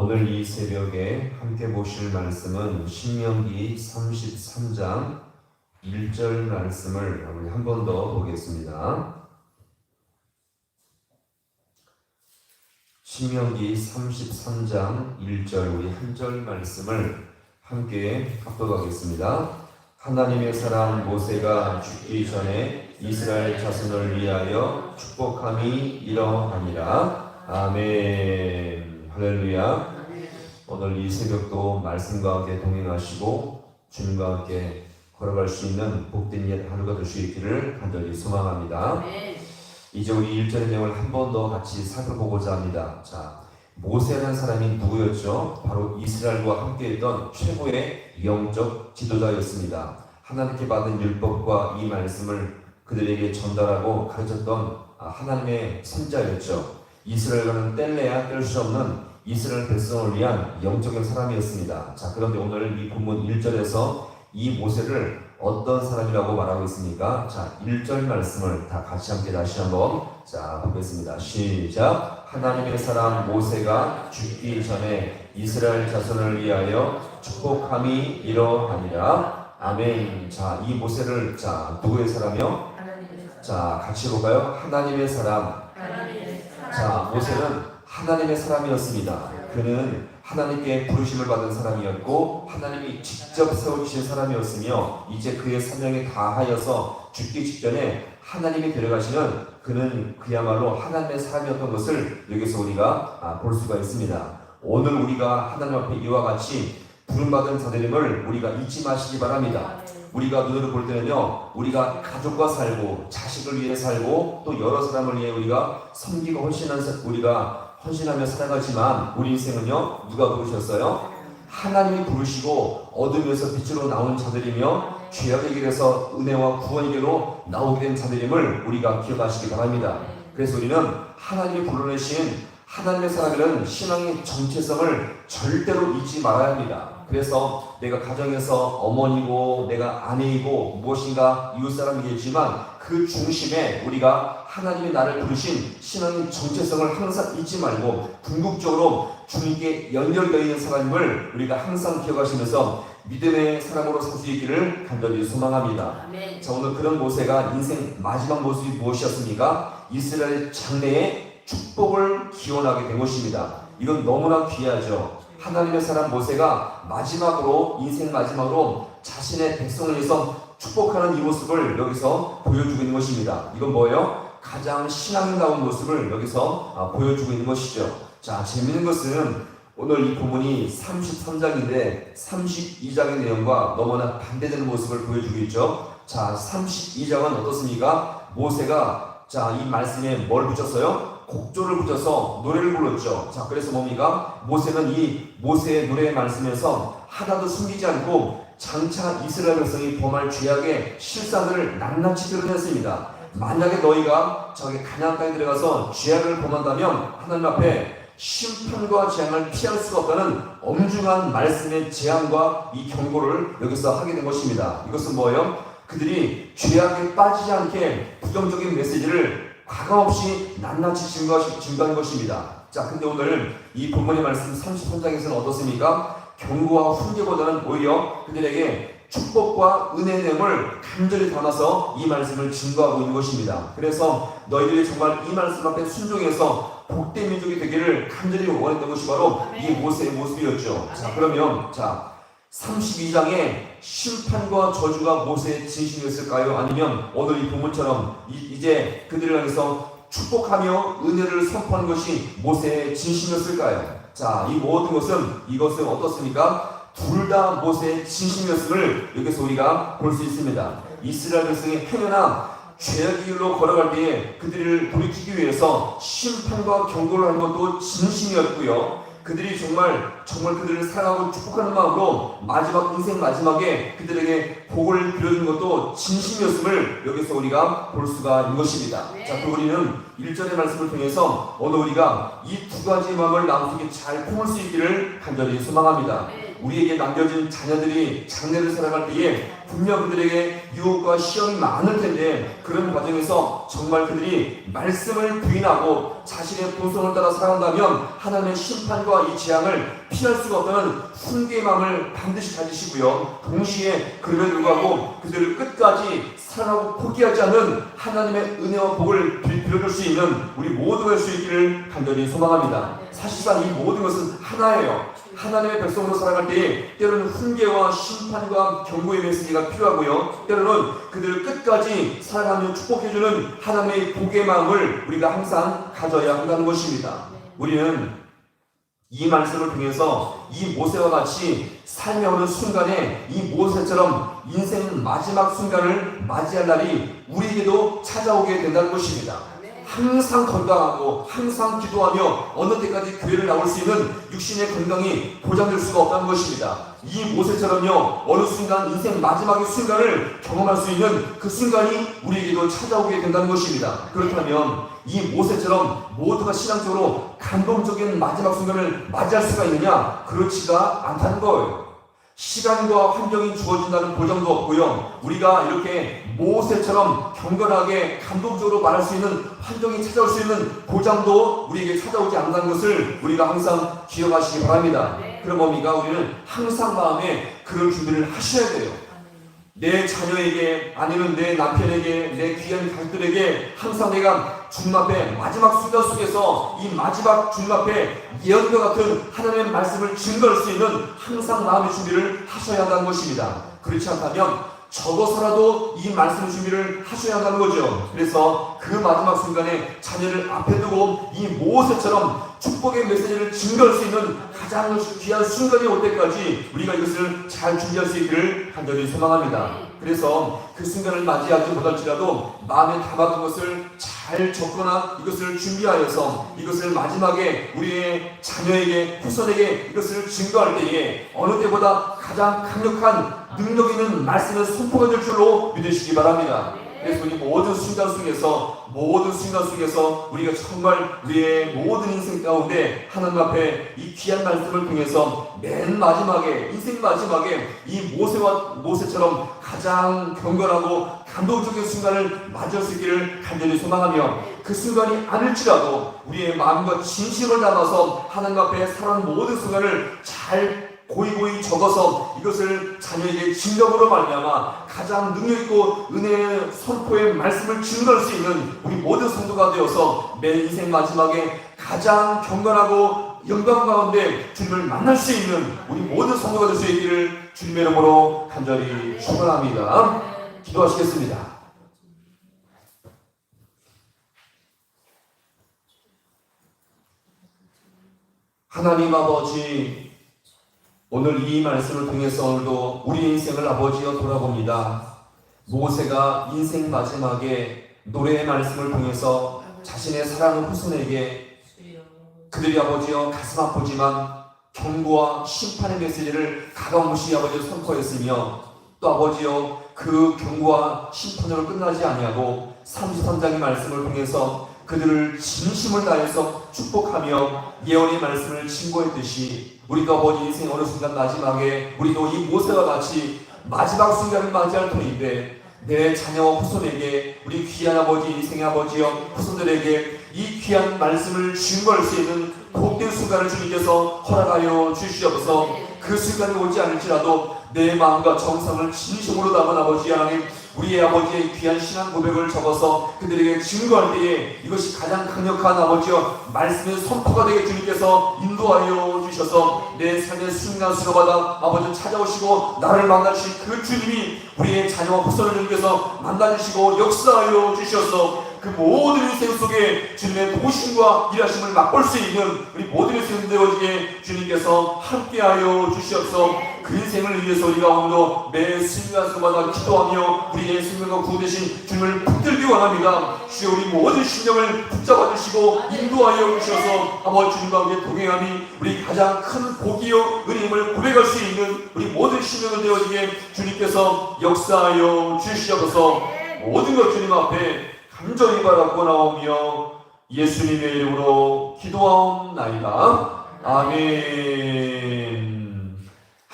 오늘 이 새벽에 함께 보실 말씀은 신명기 33장 1절 말씀을 우리 한 번 더 보겠습니다. 신명기 33장 1절 우리 한 절 말씀을 함께 합독하겠습니다. 하나님의 사람 모세가 죽기 전에 이스라엘 자손을 위하여 축복함이 이러하니라. 아멘. 할렐루야. 오늘 이 새벽도 말씀과 함께 동행하시고 주님과 함께 걸어갈 수 있는 복된 옛 하루가 될 수 있기를 간절히 소망합니다. 이제 우리 1절의 내용을 한 번 더 같이 살펴보고자 합니다. 자, 모세라는 사람이 누구였죠? 바로 이스라엘과 함께했던 최고의 영적 지도자였습니다. 하나님께 받은 율법과 이 말씀을 그들에게 전달하고 가르쳤던 아, 하나님의 선자였죠. 이스라엘과는 뗄래야 뗄 수 없는 이스라엘 백성을 위한 영적인 사람이었습니다. 자, 그런데 오늘 이 본문 1절에서 이 모세를 어떤 사람이라고 말하고 있습니까? 자, 1절 말씀을 다 같이 함께 다시 한번 자, 보겠습니다. 시작. 하나님의 사람 모세가 죽기 전에 이스라엘 자손을 위하여 축복함이 이러하니라. 아멘. 자, 이 모세를 자, 누구의 사람이요? 자, 같이 볼까요? 하나님의 사람. 자, 모세는 하나님의 사람이었습니다. 그는 하나님께 부르심을 받은 사람이었고 하나님이 직접 세워주신 사람이었으며 이제 그의 사명에 다하여서 죽기 직전에 하나님이 데려가시는 그는 그야말로 하나님의 사람이었던 것을 여기서 우리가 아, 볼 수가 있습니다. 오늘 우리가 하나님 앞에 이와 같이 부름받은 자들임을 우리가 잊지 마시기 바랍니다. 우리가 눈으로 볼 때는요, 우리가 가족과 살고 자식을 위해 살고 또 여러 사람을 위해 우리가 섬기고 헌신한 사- 우리가 헌신하며 살아가지만 우리 인생은요 누가 부르셨어요? 하나님이 부르시고 어둠에서 빛으로 나온 자들이며 죄악의 길에서 은혜와 구원의 길로 나오게 된 자들임을 우리가 기억하시기 바랍니다. 그래서 우리는 하나님이 불러내신 하나님의 사람이라는 신앙의 정체성을 절대로 잊지 말아야 합니다. 그래서 내가 가정에서 어머니고 내가 아내이고 무엇인가 이웃사람이겠지만 그 중심에 우리가 하나님이 나를 부르신 신앙의 정체성을 항상 잊지 말고 궁극적으로 주님께 연결되어 있는 사람임을 우리가 항상 기억하시면서 믿음의 사람으로 살 수 있기를 간절히 소망합니다. 자 오늘 그런 모세가 인생 마지막 모습이 무엇이었습니까? 이스라엘 장래의 축복을 기원하게 된 것입니다. 이건 너무나 귀하죠. 하나님의 사람 모세가 마지막으로 인생 마지막으로 자신의 백성을 위해서 축복하는 이 모습을 여기서 보여주고 있는 것입니다. 이건 뭐예요? 가장 신앙다운 모습을 여기서 아, 보여주고 있는 것이죠. 자, 재밌는 것은 오늘 이 본문이 33장인데 32장의 내용과 너무나 반대되는 모습을 보여주고 있죠. 자, 32장은 어떻습니까? 모세가 자, 이 말씀에 뭘 붙였어요? 곡조를 붙여서 노래를 불렀죠. 자, 그래서 뭡니까? 모세는 이 모세의 노래의 말씀에서 하나도 숨기지 않고 장차 이스라엘 백성이 범할 죄악의 실상을 낱낱이 드러냈습니다. 만약에 너희가 저기 가나안 땅에 들어가서 죄악을 범한다면 하나님 앞에 심판과 재앙을 피할 수가 없다는 엄중한 말씀의 제안과 이 경고를 여기서 하게 된 것입니다. 이것은 뭐예요? 그들이 죄악에 빠지지 않게 부정적인 메시지를 과감없이 낱낱이 증거하시, 증거한 것입니다. 자, 근데 오늘 이 본문의 말씀 33장에서는 어떻습니까? 경고와 훈계보다는 오히려 그들에게 축복과 은혜의 내용을 간절히 담아서 이 말씀을 증거하고 있는 것입니다. 그래서 너희들이 정말 이 말씀 앞에 순종해서 복된 민족이 되기를 간절히 원했던 것이 바로 이 모세의 모습이었죠. 자, 그러면 자 32장의 심판과 저주가 모세의 진심이었을까요? 아니면 오늘 이 본문처럼 이, 제 그들을 향해서 축복하며 은혜를 선포하는 것이 모세의 진심이었을까요? 자, 이 모든 것은 이것은 어떻습니까? 둘 다 모세의 진심이었음을 여기서 우리가 볼 수 있습니다. 이스라엘 백성의 행여나 죄악의 길로 걸어갈 때에 그들을 돌이키기 위해서 심판과 경고를 하는 것도 진심이었고요. 그들이 정말 정말 그들을 사랑하고 축복하는 마음으로 마지막 인생 마지막에 그들에게 복을 빌어주는 것도 진심이었음을 여기서 우리가 볼 수가 있는 것입니다. 네. 자, 그 우리는 1절의 말씀을 통해서 오늘 우리가 이 두 가지 마음을 마음속에 잘 품을 수 있기를 간절히 소망합니다. 네. 우리에게 남겨진 자녀들이 장래를 살아갈 때에 분명 그들에게 유혹과 시험이 많을 텐데 그런 과정에서 정말 그들이 말씀을 부인하고 자신의 본성을 따라 살아간다면 하나님의 심판과 이 재앙을 피할 수가 없다는 훈계의 마음을 반드시 가지시고요. 동시에 그럼에도 불구하고 그들을 끝까지 사랑하고 포기하지 않는 하나님의 은혜와 복을 빌- 빌어줄 수 있는 우리 모두가 될수 있기를 간절히 소망합니다. 사실상 이 모든 것은 하나예요. 하나님의 백성으로 살아갈 때에 때로는 훈계와 심판과 경고의 메시지가 필요하고요. 때로는 그들을 끝까지 살아가며 축복해주는 하나님의 복의 마음을 우리가 항상 가져야 한다는 것입니다. 우리는 이 말씀을 통해서 이 모세와 같이 삶에 오는 순간에 이 모세처럼 인생 마지막 순간을 맞이할 날이 우리에게도 찾아오게 된다는 것입니다. 항상 건강하고 항상 기도하며 어느 때까지 교회를 나올 수 있는 육신의 건강이 보장될 수가 없다는 것입니다. 이 모세처럼요 어느 순간 인생 마지막의 순간을 경험할 수 있는 그 순간이 우리에게도 찾아오게 된다는 것입니다. 그렇다면 이 모세처럼 모두가 신앙적으로 감동적인 마지막 순간을 맞이할 수가 있느냐? 그렇지가 않다는 거예요. 시간과 환경이 주어진다는 보장도 없고요. 우리가 이렇게 모세처럼 경건하게 감동적으로 말할 수 있는 환경이 찾아올 수 있는 보장도 우리에게 찾아오지 않는다는 것을 우리가 항상 기억하시기 바랍니다. 그런 의미가 우리는 항상 마음에 그런 준비를 하셔야 돼요. 내 자녀에게 아니면 내 남편에게 내 귀한 가족들에게 항상 내가 주님 앞에 마지막 순간 속에서 이 마지막 주님 앞에 예언과 같은 하나님의 말씀을 증거할 수 있는 항상 마음의 준비를 하셔야 한다는 것입니다. 그렇지 않다면 적어서라도 이 말씀 준비를 하셔야 한다는 거죠. 그래서 그 마지막 순간에 자녀를 앞에 두고 이 모세처럼 축복의 메시지를 증거할 수 있는 가장 귀한 순간이 올 때까지 우리가 이것을 잘 준비할 수 있기를 간절히 소망합니다. 그래서 그 순간을 맞이하지 못할지라도 마음에 담아둔 것을 잘 적거나 이것을 준비하여서 이것을 마지막에 우리의 자녀에게 후손에게 이것을 증거할 때에 어느 때보다 가장 강력한 능력 있는 말씀을 선포가 될 줄로 믿으시기 바랍니다. 그래서 우리 모든 순간 속에서 모든 순간 속에서 우리가 정말 우리의 모든 인생 가운데 하나님 앞에 이 귀한 말씀을 통해서 맨 마지막에 인생 마지막에 이 모세와 모세처럼 가장 경건하고 감동적인 순간을 맞이할 수 있기를 간절히 소망하며 그 순간이 아닐지라도 우리의 마음과 진심을 담아서 하나님 앞에 살아가는 모든 순간을 잘 고이고이 적어서 이것을 자녀에게 진정으로 말미암아 가장 능력 있고 은혜의 선포의 말씀을 증거할 수 있는 우리 모든 성도가 되어서 매 인생 마지막에 가장 경건하고 영광 가운데 주님을 만날 수 있는 우리 모든 성도가 될 수 있기를 주님의 이름으로 간절히 축원합니다. 기도하시겠습니다. 하나님 아버지 오늘 이 말씀을 통해서 오늘도 우리 인생을 아버지여 돌아봅니다. 모세가 인생 마지막에 노래의 말씀을 통해서 자신의 사랑하는 후손에게 그들이 아버지여 가슴 아프지만 경고와 심판의 메시지를 가감없이 아버지여 선포했으며 또 아버지여 그 경고와 심판으로 끝나지 아니하고 33장의 말씀을 통해서 그들을 진심을 다해서 축복하며 예언의 말씀을 신고했듯이 우리가 아버지 인생 어느 순간 마지막에 우리도 이 모세와 같이 마지막 순간을 맞이할 터인데 내 자녀와 후손에게 우리 귀한 아버지 인생의 아버지여 후손들에게 이 귀한 말씀을 증거할 수 있는 복된 순간을 주님께서 허락하여 주시옵소서. 그 순간이 오지 않을지라도 내 마음과 정성을 진심으로 담은 아버지 하나님 우리의 아버지의 귀한 신앙 고백을 적어서 그들에게 증거할 때에 이것이 가장 강력한 아버지여 말씀의 선포가 되게 주님께서 인도하여 주셔서 내 삶의 순간순간마다 아버지 찾아오시고 나를 만나주신 그 주님이 우리의 자녀와 후손을 주님께서 만나주시고 역사하여 주셔서 그 모든 인생 속에 주님의 도심과 일하심을 맛볼 수 있는 우리 모든 인생 되어지게 주님께서 함께하여 주시옵소서. 그 인생을 위해서 우리가 오늘도 매 순간순간마다 기도하며 우리의 생명과 구원 되신 주님을 붙들기 원합니다. 주여 우리 모든 심령을 붙잡아 주시고 인도하여 주셔서. 아버지 주님과 함께 동행함이 우리 가장 큰 복이요 은혜임을 고백할 수 있는 우리 모든 심령을 되어지게 주님께서 역사하여 주시옵소서. 모든 것 주님 앞에 간절히 바라고 나오며 예수님의 이름으로 기도하옵나이다. 아멘.